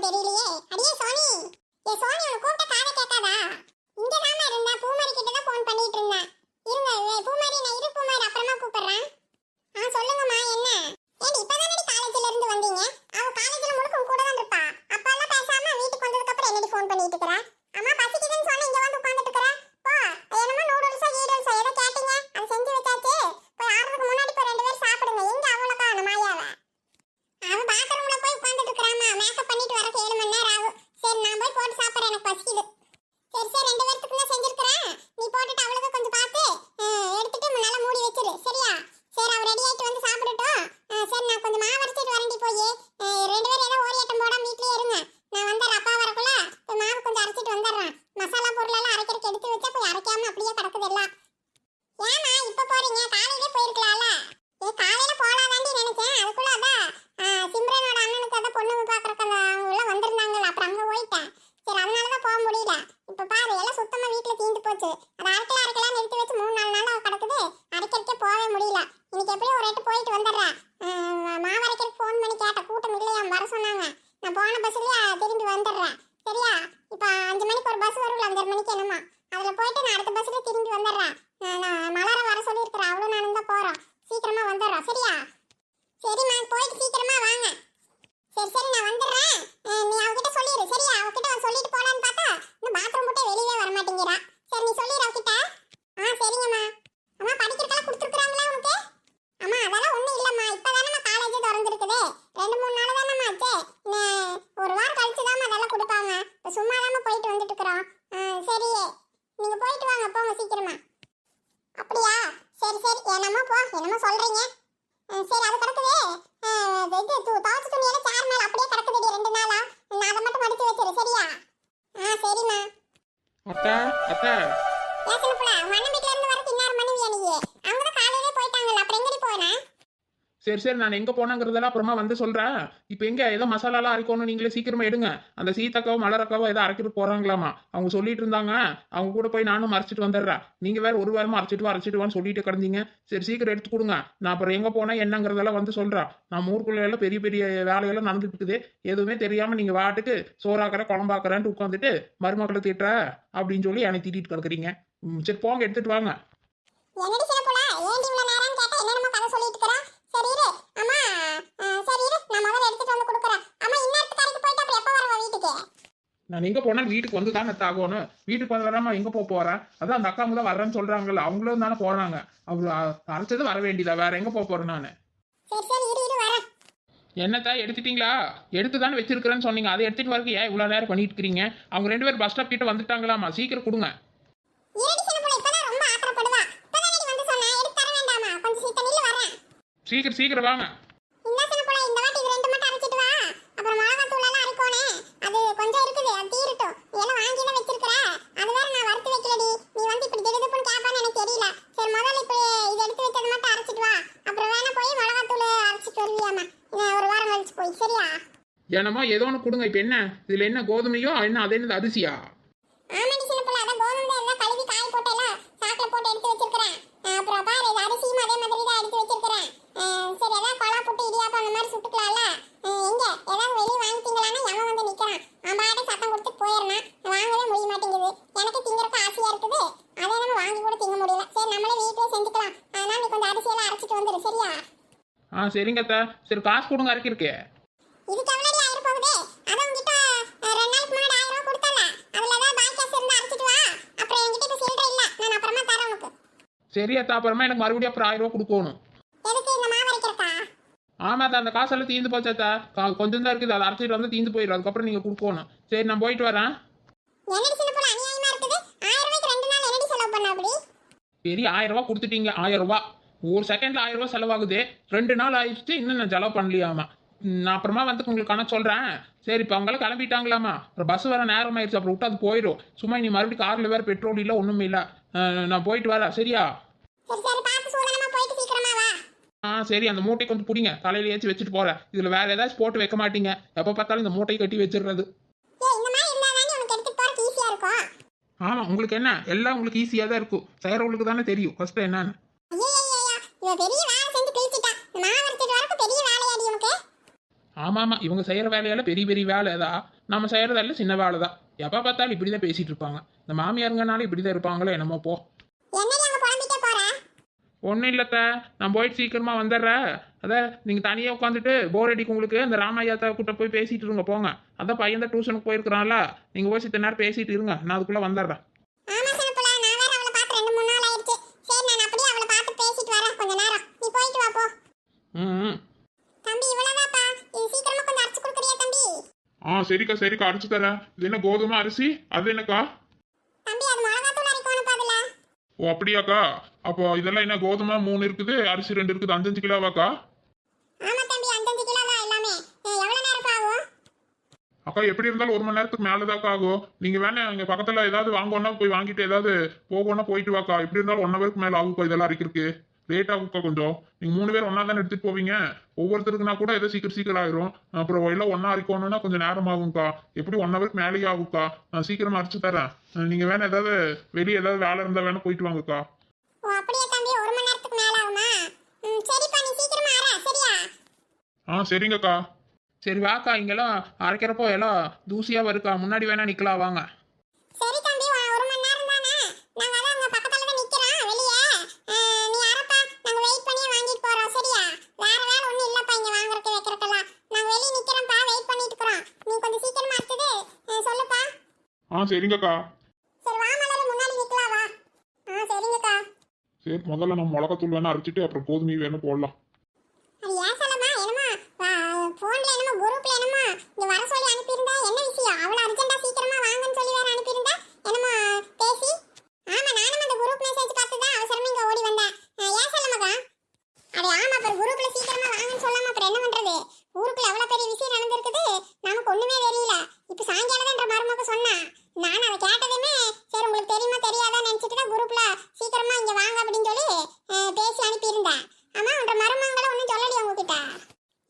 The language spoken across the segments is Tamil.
தெரியலையே? அடியே சோனி ஏ சோனி உனக்கு கூப்பிட்ட காதை கேட்காதா இங்க தாமா இருந்தா பூமாரி கிட்ட தான் ஃபோன் பண்ணிட்டு இருந்தேன் இருங்க ஏய், பூமாரி நான் இரு பூமாரி அப்புறமா கூப்பிடுறேன் ஆ சொல்லுங்கம்மா என்ன ஏடி இப்பதானடி காலேஜ்ல இருந்து வந்தீங்க அவ காலேஜ்ல முழுக்க உன் கூட தான் இருப்பா அப்ப எல்லாம் பேசாம வீட்டுக்கு வந்ததுக்கு அப்புறம் என்னடி ஃபோன் பண்ணிட்டு இருக்கற அம்மா பசிக்குதுன்னு சொன்னா இங்க வந்து உட்கார்ந்துட்டு இருக்கற போ அது என்னமோ நூடுல்ஸா ஈடுல்ஸா ஏதோ கேட்டீங்க அது செஞ்சு வச்சாச்சு போய் ஆறதுக்கு முன்னாடி போய் ரெண்டு பேரும் சாப்பிடுங்க எங்க அவளக்கா அந்த மாயாவை அவ பாத்ரூம்ல போய் உட்கார்ந்துட்டு இருக்கறாமா மேக்கப் பண்ணிட்டு வரக்கு ஏழு மணி நேரம் ஆகும் சரி நான் போய் போட்டு சாப்பிடுறேன் எனக்கு பசிக்குது சரி சரி ரெண்டு பேர்த்துக்கு தான் செஞ்சிருக்கிறேன் நீ போட்டுட்டு அவளுக்கு கொஞ்சம் பார்த்து அஹ், எடுத்துட்டு நல்லா மூடி வச்சிரு சரியா சரி அவ ரெடி ஆயிட்டு வந்து சாப்பிடட்டும் அஹ், சரி நான் கொஞ்சம் மாவு அரைச்சிட்டு வரேன்டி போய் அஹ், ரெண்டு பேரும் ஏதோ ஓரியாட்டம் போடாம வீட்லயே இருங்க நான் வந்துடுறேன் அப்பா வரக்குள்ள போய் மாவு கொஞ்சம் அரைச்சிட்டு வந்துடுறேன் மசாலா பொருள் எல்லாம் அரைக்கிறதுக்கு எடுத்து வச்சா போய் அரைக்காம அப்படியே கிடக்குது எல்லாம் ஏமா இப்ப போறீங்க காலையிலே போயிருக்கலாம்ல ஏ காலையில போலாதாண்டி நினைச்சேன் அதுக்குள்ள அதான் அஹ், சிம்ரனோட அண்ணனுக்கு அதான் பொண்ணு பாக்குறக்கு அவங்க எல்லாம் வந்திருந்தாங்கல்ல அப்புறம் அங்க போயிட்டேன் சரி அதனாலதான் போக முடியல இப்ப பாரு எல்லாம் சுத்தமா வீட்டுல தீந்து அது அரைக்கலாம் அரைக்கலாம் நிறுத்தி வச்சு மூணு நாலு நாள் கிடக்குது? அரைக்கிறதுக்கே போகவே முடியல. இன்னைக்கு எப்படியும் ஒரு எட்டு போயிட்டு வந்துடுறேன் அஹ் மாவு அரைக்கிறதுக்கு ஃபோன் பண்ணி கேட்டேன் கூட்டம் இல்லையாம் வர சொன்னாங்க. நான் போன பஸ்லயே திரும்பி வந்துடுறேன் சரியா? இப்போ அஞ்சு மணிக்கு ஒரு பஸ் வரும்ல அஞ்சரை மணிக்கு என்னமா. அதில் போயிட்டு நான் அடுத்த பஸ்ல திரும்பி வந்துடுறேன் நான் மலரை வர சொல்லியிருக்கிறேன். அவ்வளோ நானும் தான் போகிறோம் சீக்கிரமாக வந்துடுறோம் சரியா? சரிம்மா போயிட்டு சீக்கிரம் வாங்க சரி சரி நான் வந்துடுறேன் அஹ் நீ அவகிட்ட சொல்லிடு சரியா அவகிட்ட சொல்லிட்டு போலான்னு பார்த்தா இந்த பாத்ரூம் விட்டு வெளியவே வர மாட்டேங்கிறா சரி நீ சொல்லிடு அவகிட்ட ஆ சரிங்கம்மா அம்மா படிக்கிறதுக்கெல்லாம் கொடுத்துருக்குறாங்களா உனக்கு அம்மா அதெல்லாம் ஒன்றும் இல்லைம்மா இப்போதானம்மா காலேஜ் திறந்துருக்குது ரெண்டு மூணு நாள் தானம்மா ஆச்சு இன்னும் ஒரு வாரம் கழிச்சு தாம்மா அதெல்லாம் கொடுப்பாங்க இப்போ சும்மா தாம்மா போயிட்டு வந்துட்டு இருக்கிறோம் சரி. நீங்கள் போயிட்டு வாங்க போங்க சீக்கிரமா. அப்படியா? சரி சரி. என்னமோ போ என்னமோ சொல்கிறீங்க சரி அது கிடக்குது. இது து- துவைச்ச துணியெல்லாம் சேர் மேல அப்படியே கிடக்குதுடி ரெண்டு நாளா. நான் அதை மட்டும் மடிச்சு வச்சிரு சரியா? ஆ சரிம்மா. அத்தை அத்தை. ஏன் உங்க அண்ணன் வீட்ல இருந்து வரக்கு இன்னார் மனைவியா நீ அவங்க தான் காலையிலே போயிட்டாங்கல்ல அப்புறம் எங்கடி போனா சரி சரி நான் எங்க போனங்கிறதெல்லாம் அப்புறமா வந்து சொல்றேன். இப்போ எங்க? ஏதோ மசாலாலாம் அரைக்கணும் நீங்களே சீக்கிரமா எடுங்க. அந்த சீத்தக்காவோ மலரக்காவோ ஏதோ அரைக்கிட்டு போறாங்களாமா? அவங்க சொல்லிட்டு இருந்தாங்க. அவங்க கூட போய் நானும் அரைச்சிட்டு வந்துடுறேன். நீங்க வேற ஒரு வாரமா அரைச்சிட்டு வா அரைச்சிட்டு வான்னு சொல்லிட்டு கிடந்தீங்க. சரி சீக்கிரம் எடுத்து கொடுங்க. நான் அப்புறம் எங்க போனா என்னங்கிறதெல்லாம் வந்து சொல்றேன். நான் ஊருக்குள்ள எல்லாம் பெரிய பெரிய வேலையெல்லாம் நடந்துட்டு இருக்குது எதுவுமே தெரியாம நீங்க வாட்டுக்கு சோறாக்குற குழம்பாக்குறேன்ட்டு உட்காந்துட்டு மருமக்களை திட்டுற அப்படின்னு சொல்லி என்னை திட்டிட்டு கிடக்குறீங்க. ம், சரி போங்க எடுத்துட்டு வாங்க என்னடி சின்னப்புள்ள ஏன்டி இவ்வளவு நேரம் கேட்டா என்னென்னமோ கதை சொல்லிட்டு இருக்கறா சரி இரு அம்மா ஆ, சரி இரு நான் முதல்ல எடுத்துட்டு வந்து கொடுக்குறேன். அம்மா இன்னொரு கடைக்கு போயிட்டு அப்புறம் எப்போ வரவா வீட்டுக்கு? நான் எங்க போனாலும் வீட்டுக்கு வந்து தானே ஆகணும். வீட்டுக்கு வந்தாம எங்க போக போறேன் அதான் அந்த அக்காங்க தான் வர்றேன்னு சொல்றாங்கல்ல அவங்களும் தானே போறாங்க. அவரு அரைச்சது வர வேண்டியதா? வேற எங்க போக போறேன் நான்? என்னத்தா எடுத்துட்டீங்களா? எடுத்து தானே வச்சிருக்கிறேன்னு சொன்னீங்க. அதை எடுத்துட்டு வரக்கு ஏன் இவ்வளவு நேரம் பண்ணிட்டு இருக்கீங்க அவங்க ரெண்டு பேரும் பஸ் ஸ்டாப் கிட்ட வந்துட்டாங்களாமா சீக்கிரம் கொடுங்க. இருடி சின்னப்புள்ள இப்பதான் ரொம்ப ஆத்திரப்படுவா இப்பதானடி வந்து சொன்னேன் எடுத்து தர வேண்டாமா கொஞ்சம் சீக்கிரம் நில்லு வரேன் சீக்கிரம் சீக்கிரம் வாங்க இந்த சின்னப்புள்ள இந்த வாட்டி இது ரெண்டு மட்டும் அரைச்சிட்டு வா அப்புறம் மிளகாத்தூள் எல்லாம் அரைக்கோனே அது கொஞ்சம் இருக்குது அது தீரட்டும் நீ எல்லாம் வாங்கி தான் வச்சிருக்கிற அது வேற நான் வறுத்து வைக்கலடி நீ வந்து இப்படி திடுதுப்புன்னு கேட்பான்னு எனக்கு தெரியல சரி முதல்ல இப்ப இது எடுத்து வச்சது மட்டும் அரைச்சிட்டு வா அப்புறம் வேணா போய் மிளகாத்தூள் அரைச்சிட்டு வருவியாமா இன்னும் ஒரு வாரம் கழிச்சு போய் சரியா என்னமோ ஏதோ ஒன்று கொடுங்க இப்போ என்ன இதுல என்ன கோதுமையோ என்ன அது என்னது அரிசியா ஆமாடி சின்னப்புள்ள அதான் கோதுமை எல்லாம் கழுவி காய போட்டு எல்லாம் சாக்கில் போட்டு எடுத்து வச்சிருக்கிறேன் அஹ் அப்புறம் பாரு இது அரிசியும் அதே மாதிரி தான் எடுத்து வச்சிருக்கிறேன் அஹ் சரி ஏதாவது கொலா புட்டு இடியாப்பம் அந்த மாதிரி சுட்டுக்கலாம்ல அஹ் எங்க ஏதாவது வெளியே வாங்கிட்டீங்களான்னு எவன் வந்து நிக்கிறான் அவன் பாட்டு சத்தம் கொடுத்து போயிடறான் வாங்கவே முடிய மாட்டேங்குது எனக்கு திங்கறதுக்கு ஆசையா இருக்குது அதை நம்ம வாங்கி கூட திங்க முடியல. சரி நம்மளே வீட்டிலே செஞ்சுக்கலாம். அதனால நீ கொஞ்சம் அரிசியெல்லாம் அரைச்சிட்டு வந்துடு சரியா? ஆ சரிங்க அத்தா. சரி காசு கொடுங்க அரைக்கிறக்கே இதுக்கு எவ்வளோடி ஆயிரம் போகுது அதான் உங்ககிட்ட அஹ், ரெண்டு நாளுக்கு முன்னாடி ஆயிரம் ரூபா கொடுத்தல அதுல ஏதாவது பாக்கி காசு இருந்தா அரைச்சிட்டு வா அப்புறம் என்கிட்ட இப்ப சில்லறை இல்ல நான் அப்புறமா தரேன் உனக்கு சரி அத்தா அப்புறமா எனக்கு மறுபடியும் அப்புறம் ஆயிரம் ரூபா கொடுக்கணும். ஆமாத்தா அந்த காசெல்லாம் தீந்து போச்சாத்தா கொஞ்சம் தான் இருக்குது. அதை அரைச்சிட்டு வந்து தீந்து போயிடும். அதுக்கப்புறம் நீங்கள் கொடுக்கணும். சரி நான் போயிட்டு வரேன். பெரிய ஆயிரம் ரூபாய் கொடுத்துட்டீங்க. ஆயிரம் ரூபாய். ஒரு செகண்ட்ல ஆயிரம் ரூபாய் செலவாகுது. ரெண்டு நாள் ஆயிடுச்சு. இன்னும் நான் செலவு பண்ணலையாமா? நான் அப்புறமா வந்து உங்களுக்கு கணக்கு சொல்றேன். சரி இப்போ அவங்களாம் கிளம்பிட்டாங்களாமா? அப்புறம் பஸ் வர நேரம் ஆயிடுச்சு அப்புறம் விட்டு அது போயிடும். சும்மா நீ மறுபடியும் கார்ல வேற பெட்ரோல் இல்லை ஒன்றும் இல்லை. நான் போயிட்டு வரேன். சரியா? ஆ சரி அந்த மூட்டை கொஞ்சம் பிடிங்க. தலையில ஏற்றி வச்சுட்டு போறேன். இதுல வேற ஏதாச்சும் போட்டு வைக்க மாட்டீங்க. எப்போ பார்த்தாலும் இந்த மூட்டையை கட்டி வச்சிடுறது. ஏய் இந்த மாதிரி இருந்தா தானே உனக்கு எடுத்துட்டு போறதுக்கு ஈஸியா இருக்கும். ஆமா உங்களுக்கு என்ன? எல்லாம் உங்களுக்கு ஈஸியாக தான் இருக்கும். செய்கிறவங்களுக்கு தானே தெரியும். ஃபர்ஸ்ட் என்னன்னு ஐயா இவ பெரிய வேலை செஞ்சு கிழிச்சிட்டா மாவு அரைச்சிட்டு வரக்கு பெரிய வேலையாடி உனக்கு ஆமா ஆமா இவங்க செய்யற வேலையால பெரிய பெரிய வேலை தான். நம்ம செய்யறதெல்லாம் சின்ன வேலை தான். எப்ப பார்த்தாலும் இப்படிதான் பேசிட்டு இருப்பாங்க. இந்த மாமியாருங்கனால இப்படிதான் இருப்பாங்களோ என்னமோ போ. ஒன்றும் இல்லத்த நான் போயிட்டு சீக்கிரமா வந்துடுறேன். அதான் நீங்க தனியாக உட்காந்துட்டு போர் அடிக்கும் உங்களுக்கு. அந்த ராமையாத்தா கிட்ட போய் பேசிட்டு இருங்க போங்க. அதான் பையன் தான் டியூஷனுக்கு போயிருக்கிறான்ல. நீங்க போய் சித்த நேரம் பேசிட்டு இருங்க. நான் அதுக்குள்ள வந்துடுறேன். ஆமா சரிக்கா சரிக்கா அரைச்சு தரேன். இது என்ன கோதுமை அரிசி? அது என்னக்கா? ஓ அப்படியாக்கா? அப்போ இதெல்லாம் என்ன கோதுமை? மூணு இருக்குது அரிசி ரெண்டு இருக்குது அஞ்சஞ்சு கிலோவாக்கா? அக்கா எப்படி இருந்தாலும் ஒரு மணி நேரத்துக்கு மேலதாக்கா ஆகும். நீங்க வேணா இங்க பக்கத்துல ஏதாவது வாங்கணும்னா போய் வாங்கிட்டு ஏதாவது போகணும்னா போயிட்டு வாக்கா. எப்படி இருந்தாலும் ஒன் ஹவருக்கு மேல ஆகும்க்கா இதெல்லாம் அரைக்கிறதுக்கு. லேட் ஆகும்க்கா கொஞ்சம். நீங்க மூணு பேர் ஒண்ணா தானே எடுத்துட்டு போவீங்க? ஒவ்வொருத்தருக்குனா கூட ஏதோ சீக்கிரம் சீக்கிரம் ஆயிரும். அப்புறம் எல்லாம் ஒண்ணா அரைக்கணும்னா கொஞ்சம் நேரம் ஆகும்க்கா எப்படி ஒன் ஹவருக்கு மேலேயே ஆகும்க்கா? நான் சீக்கிரமா அரைச்சு தரேன். நீங்க வேணா ஏதாவது வெளியே ஏதாவது வேலை இருந்தா வேணா போயிட்டு வாங்கக்கா. ஓ அப்படியே தம்பி? ஒரு மணி நேரத்துக்கு மேல ஆகுமா? ம், சரிப்பா நீ சீக்கிரமா அரை சரியா? ஆ சரிங்கக்கா. சரி வாக்கா இங்கெல்லாம் அரைக்கிறப்போ எல்லாம் தூசியா வருக்கா. முன்னாடி வேணா நிக்கலாம் வாங்க சரி தம்பி வா- ஒரு மணி நேரம் தானே நாங்க அதான் அங்க பக்கத்துல தான் நிக்கிறோம் வெளியே அஹ், நீ அரப்பா நாங்க வெயிட் பண்ணி வாங்கிட்டு போறோம் சரியா வேற வேலை ஒண்ணும் இல்லப்பா இங்க வாங்குறதுக்கு வைக்கிறதுக்கெல்லாம் நாங்க வெளியே நிக்கிறோம்ப்பா வெயிட் பண்ணிட்டு இருக்கிறோம் நீ கொஞ்சம் சீக்கிரமா அரைச்சது அஹ், சொல்லுப்பா ஆ சரிங்கக்கா. சரி வா மலர் முன்னாடி நிக்கலாம் வா. ஆ சரிங்கக்கா. சரி முதல்ல நம்ம மிளகாத்தூள் வேணா அரைச்சிட்டு அப்புறம் கோதுமை வேணும் போடலாம் அது ஏன் சொல்லமா என்னமா போன்ல என்னமோ குரூப்ல என்னமோ இங்க வர சொல்லி அனுப்பியிருந்தா என்ன விஷயம் அவ்வளவு அர்ஜென்ட்டா சீக்கிரமா வாங்கன்னு சொல்லி வேற அனுப்பியிருந்தா என்னமோ பேசி ஆமா நானும் அந்த குரூப் மெசேஜ் பார்த்து தான் அவசரமா இங்க ஓடி வந்தேன் அஹ், ஏன் சொல்லமாக்கா அட ஆமா அப்புறம் குரூப்ல சீக்கிரமா வாங்கன்னு சொல்லாம அப்புறம் என்ன பண்றது ஊருக்குள்ள எவ்வளவு பெரிய விஷயம் நடந்திருக்குது நமக்கு ஒண்ணுமே தெரியல இப்ப சாயங்காலம் என்ற மருமக சொன்னா நான் அதை கேட்டதுமே சரி உங்களுக்கு தெரியுமா தெரியாதா நினைச்சிட்டு தான் குரூப்ல சீக்கிரமா இங்க வாங்க அப்படின்னு சொல்லி அஹ், பேசி அனுப்பியிருந்தேன் ஆமா உன்ற மருமகளை ஒண்ணும் சொல்லலையா உங்ககிட்ட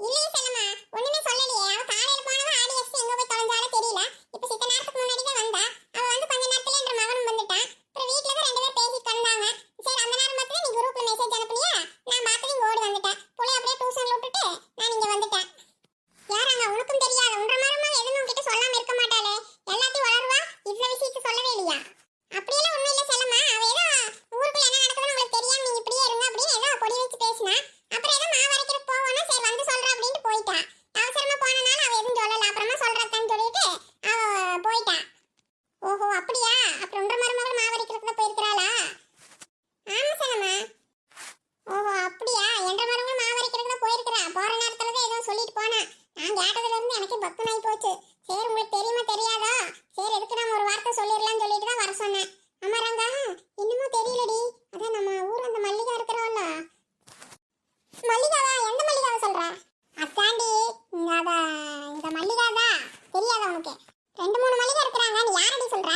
இல்லையே செல்லம்மா ஒண்ணுமே சொல்லலையே அவ காலையில போனவ ஆடி வச்சு எங்க போய் தொலைஞ்சாலும் தெரியல இப்ப சித்த நேரத்துக்கு முன்னாடி தான் வந்தா அவ வந்து கொஞ்ச நேரத்துல என்ற மகனும் வந்துட்டான் அப்புறம் வீட்ல தான் ரெண்டு பேர் பேசிட்டு இருந்தாங்க சரி அந்த நேரம் பார்த்து நீ குரூப்ல மெசேஜ் அனுப்புனியா நான் பார்த்து இங்க ஓடி வந்துட்டேன் புள்ளை அப்படியே டியூஷன்ல விட்டுட்டு நான் இங்க வந்துட்டேன் யாராங்க உனக்கும் தெரியாது உன்ற மருமக எதுவும் உன்கிட்ட சொல்லாம இருக்க மாட்டாளே எல்லாத்தையும் வளருவா இவ்வளவு விஷயத்தை சொல்லவே இல்லையா அப்படியெல்லாம் ஒண்ணும் இல்ல செல்லம்மா. அவ ஏதோ ஊருக்குள்ள என்ன நடக்குதுன்னு உங்களுக்கு தெரியாம நீங்க இப்படியே இருங்க அப்படின்னு ஏதோ பொடி வச்சு பேசினா. அப்புறம் ஏதோ மாவு அரைக்கிறதுக்கு போவோம்னா சரி வந்து சொல்றேன் அப்படின்ட்டு போயிட்டா. அவசரமா போனனால அவ எதுவும் சொல்லல. அப்புறமா சொல்றதான்னு சொல்லிட்டு அவ போயிட்டா. ஓஹோ அப்படியா? அப்புறம் உன்ற மருமகள் மாவு அரைக்கிறதுக்கு தான் போயிருக்கிறாளா? ஆமா செல்லம்மா. ஓஹோ அப்படியா? என்ற மருமகள் மாவு அரைக்கிறதுக்கு தான் போயிருக்கிறா. போற நேரத்துல தான் ஏதோ சொல்லிட்டு போனா. நான் கேட்டதுல இருந்து எனக்கு பக்குனாய் போச்சு சரி உங்களுக்கு தெரியுமா தெரியாதா சரி எதுக்கு நம்ம ஒரு வார்த்தை சொல்லிடலாம்னு சொல்லிட்டு தான் வர சொன்னேன் ஆமா ரங்கா என்னமோ தெரியலடி அதான் நம்ம ஊர்ல அந்த மல்லிகா இருக்கிறோம்ல மல்லிகாவா எந்த மல்லிகாவை சொல்ற அத்தாண்டி இந்த அத- இந்த மல்லிகாதா தெரியாதா உனக்கு ரெண்டு மூணு மல்லிகா இருக்கிறாங்க நீ யாரடி சொல்ற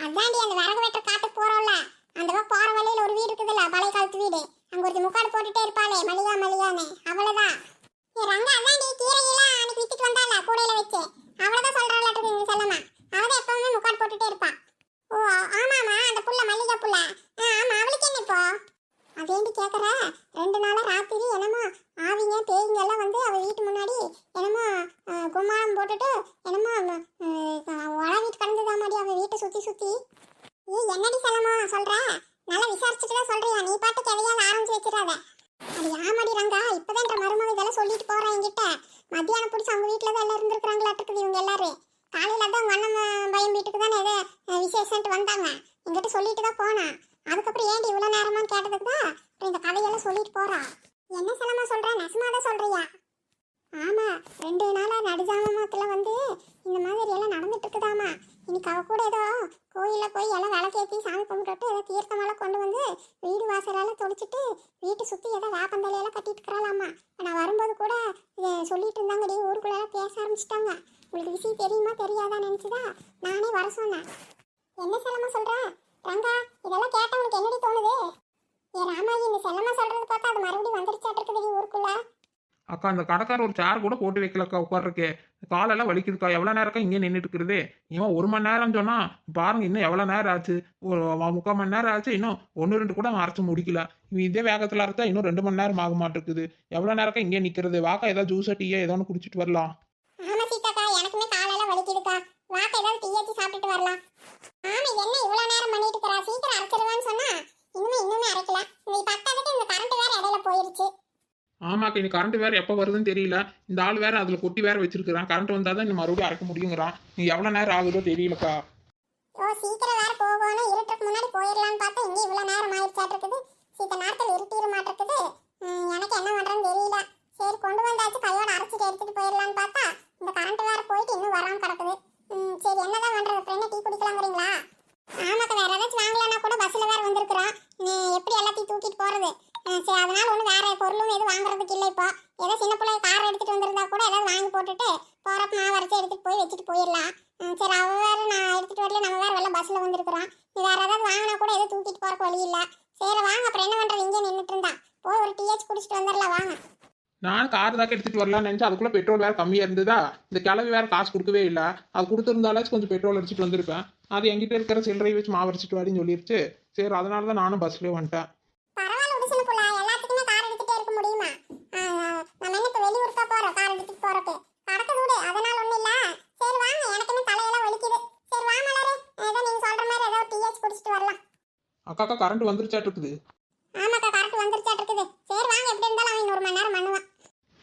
அதாண்டி அந்த விறகு வெட்ட காட்டுக்கு போறோம்ல. அந்த போற வழியில ஒரு வீடு இருக்குதுல்ல பழைய காலத்து வீடு. அங்க ஒரு முக்காடு போட்டுட்டே இருப்பாளே மல்லிகா மல்லிகான்னு. அவ்வளவுதான். ஏ ரங்கா அதாண்டி கீரையெல்லாம் அன்னைக்கு வித்துட்டு வந்தால கூடையில வச்சு? அவ்வளவுதான் சொல்றாளாட்டுக்கு நீங்க செல்லமா அவதான் எப்பவுமே முக்காடு போட்டுட்டே இருப்பா. ஓ ஆமாமா அந்த புள்ள மல்லிகா புள்ள. ஆமா அவளுக்கு என்ன இப்போ? அதேண்டி கேக்குற ரெண்டு நாளா ராத்திரி என்னமோ ஆவிங்க பேய்ங்க எல்லாம் வந்து அவ வீட்டு முன்னாடி என்னமோ அஹ், கும்மாளம் போட்டுட்டு என்னமோ அஹ், உழ வீட்டு கடந்ததாமாடி அவ வீட்டை சுத்தி சுத்தி ஏய் என்னடி செல்லமா சொல்ற நல்லா விசாரிச்சுட்டு தான் சொல்றியா நீ பாட்டுக்கு எதையாவது ஆரம்பிச்சு வச்சிடாத அது ஆமாடி ரங்கா இப்பதான் என்ற மருமக இதெல்லாம் சொல்லிட்டு போறேன் என்கிட்ட மத்தியானம் பிடிச்சி அவங்க வீட்டுல தான் எல்லாம் இருந்திருக்கிறாங்களாட்டுக்குது இவங்க எல்லாரும் காலையில தான் உங்க அண்ணன் பையன் வீட்டுக்கு தானே ஏதோ வந்தாங்க. என்கிட்ட சொல்லிட்டு தான் போனான் அதுக்கப்புறம் ஏன்டி இவ்வளோ நேரமான்னு கேட்டதுக்கு தான் அப்புறம் இந்த கதையெல்லாம் சொல்லிட்டு போகிறான் என்ன செலமா சொல்ற? நெசமா தான் சொல்றியா? ஆமா ரெண்டு நாளா நடுஜாமத்துல வந்து இந்த மாதிரி எல்லாம் நடந்துட்டு இருக்குதாமா? இன்னைக்கு அவ கூட ஏதோ கோயிலில் போய் எல்லாம் விளக்கேற்றி சாமி கும்பிட்டுட்டு ஏதோ தீர்த்தமெல்லாம் கொண்டு வந்து வீடு வாசலெல்லாம் தொளிச்சிட்டு வீட்டை சுற்றி ஏதோ வேப்பந்தலையெல்லாம் கட்டிட்டு இருக்கிறாளாமா நான் வரும்போது கூட இதை சொல்லிட்டு இருந்தாங்க டே ஊருக்குள்ளெல்லாம் பேச ஆரம்பிச்சிட்டாங்க. உங்களுக்கு விஷயம் தெரியுமா தெரியாதா நினச்சிதா நானே வர சொன்னேன். என்ன செல்லமா சொல்ற? ரங்கா இதெல்லாம் கேட்டா உனக்கு என்னடி தோணுது? ஏ ராமாயி இந்த செல்லமா சொல்கிறது பார்த்தா அது மறுபடியும் வந்துருச்சாட்டு இருக்குது ஊருக்குள்ள. அக்கா அந்த கடைக்கார ஒரு சேர் கூட போட்டு வைக்கலக்கா உட்கார்றக்கு காலெல்லாம் வலிக்குதுக்கா. எவ்வளோ நேரம்க்கா இங்கே நின்றுட்டு இருக்கிறது? இவன் ஒரு மணி நேரம் சொன்னால் பாருங்க இன்னும் எவ்வளோ நேரம் ஆச்சு? ஒரு முக்கால் மணி நேரம் ஆச்சு இன்னும் ஒன்று ரெண்டு கூட அவன் அரைச்சு முடிக்கல. இவன் இதே வேகத்தில் அரைச்சா இன்னும் ரெண்டு மணி நேரம் ஆக மாட்டேங்குது. எவ்வளோ நேரம்க்கா இங்கே நிற்கிறது வாக்கா ஏதாவது ஜூஸ் டீயை ஏதோ ஒன்று குடிச்சிட்டு வரலாம். ஆமா சாப்பிட்டுட்டு வரலாம். ஆமா என்ன இவ்வளவு நேரம் பண்ணிட்டு இருக்கா? சீக்கிரம் அரைச்சிருவான்னு சொன்னா இன்னுமே இன்னுமே அரைக்கல இது பத்தாததுக்கு இந்த கரண்ட் வேற இடையில போயிருச்சு ஆமாக்கா இனி கரண்ட் வேற எப்போ வருதுன்னு தெரியல. இந்த ஆள் வேற அதில் கொட்டி வேற வச்சிருக்கிறான். கரண்ட் வந்தால் தான் இன்னும் மறுபடியும் அரைக்க முடியுங்கிறான். நீ எவ்வளோ நேரம் ஆகுதோ தெரியலக்கா. ஓ சீக்கிரம் வேற போகணும். இருட்டுக்கு முன்னாடி போயிடலாம்னு பார்த்தா இங்கே இவ்வளோ நேரம் ஆயிடுச்சாட்டு இருக்குது. சீத்த நேரத்தில் இருட்டிட மாட்டிருக்குது எனக்கு என்ன பண்ணுறேன்னு தெரியல. சரி கொண்டு வந்தாச்சு. கையோட அரைச்சிட்டு எடுத்துட்டு போயிடலாம்னு பார்த்தா இந்த கரண்ட் வேற போயிட்டு இன்னும் வராமல் கிடக்குது ம், சரி என்னதான் பண்றது அப்புறம் என்ன டீ குடிக்கலாங்கிறீங்களா ஆமாக்கா வேற ஏதாச்சும் வாங்கலாம்னா கூட பஸ்ல வேற வந்திருக்கிறோம் நீ எப்படி எல்லாத்தையும் தூக்கிட்டு போறது அஹ் சரி அதனால ஒன்றும் வேற பொருளும் எதுவும் வாங்குறதுக்கு இல்லை இப்போ ஏதோ சின்ன பிள்ளை கார் எடுத்துட்டு வந்திருந்தா கூட ஏதாவது வாங்கி போட்டுட்டு போறப்ப மாவு அரைச்சி எடுத்துட்டு போய் வச்சுட்டு போயிடலாம் அஹ் சரி அவ வேற நான் எடுத்துட்டு வரல நம்ம வேற வெள்ள பஸ்ல வந்திருக்கிறோம் நீ வேற ஏதாவது வாங்கினா கூட எதுவும் தூக்கிட்டு போறக்கு வழி இல்ல. சரி வாங்க. அப்புறம் என்ன பண்றது? இங்கே நின்றுட்டு இருந்தா. போய் ஒரு டிஹெச் குடிச்சிட்டு வந்துடலாம். வாங்க. நான் கார் தாக்க எடுத்துட்டு வரலாம்னு நினைச்சா அதுக்குள்ள பெட்ரோல் வேற கம்மியா இருந்ததா? இந்த கிளவி வேற காசு கொடுக்கவே இல்லை. அது கொடுத்துருந்தாலாச்சும் கொஞ்சம் பெட்ரோல் அடிச்சுட்டு வந்திருப்பேன். அது என்கிட்ட இருக்கிற சில்லறையை வச்சு மாவரைச்சிட்டு வாடின்னு சொல்லிருச்சு. சரி அதனால தான் நானும் பஸ்லயே வந்துட்டேன் பரவாயில்ல உடுசன புள்ள எல்லாத்துக்குமே கார் எடுத்துட்டே இருக்க முடியுமா அஹ் நம்ம என்ன இப்போ வெளியூருக்கா போறோம் கார் எடுத்துட்டு போறக்கு கடக்க விடு அதனால ஒண்ணும் இல்ல சரி வாங்க எனக்குமே தலையெல்லாம் வலிக்குது சரி வா மலரு ஏதோ நீங்க சொல்ற மாதிரி ஏதோ டிஹெச் குடிச்சிட்டு வரலாம் அக்கா அக்கா கரண்ட் வந்துருச்சாட்டு இருக்குது ஆமாக்கா கரெக்ட் வந்துருச்சாட்டு இருக்குது சரி வாங்க எப்படி இருந்தாலும் அவன் இன்னொரு மணி நேரம் பண்ணுவான்.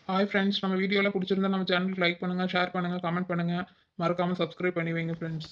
ஹாய் ஃப்ரெண்ட்ஸ் நம்ம வீடியோலாம் பிடிச்சிருந்தா நம்ம சேனலுக்கு லைக் பண்ணுங்க ஷேர் பண்ணுங்க கமெண்ட் பண்ணுங்க. மறக்காம சப்ஸ்கிரைப் பண்ணி வைங்க ஃப்ரெண்ட்ஸ்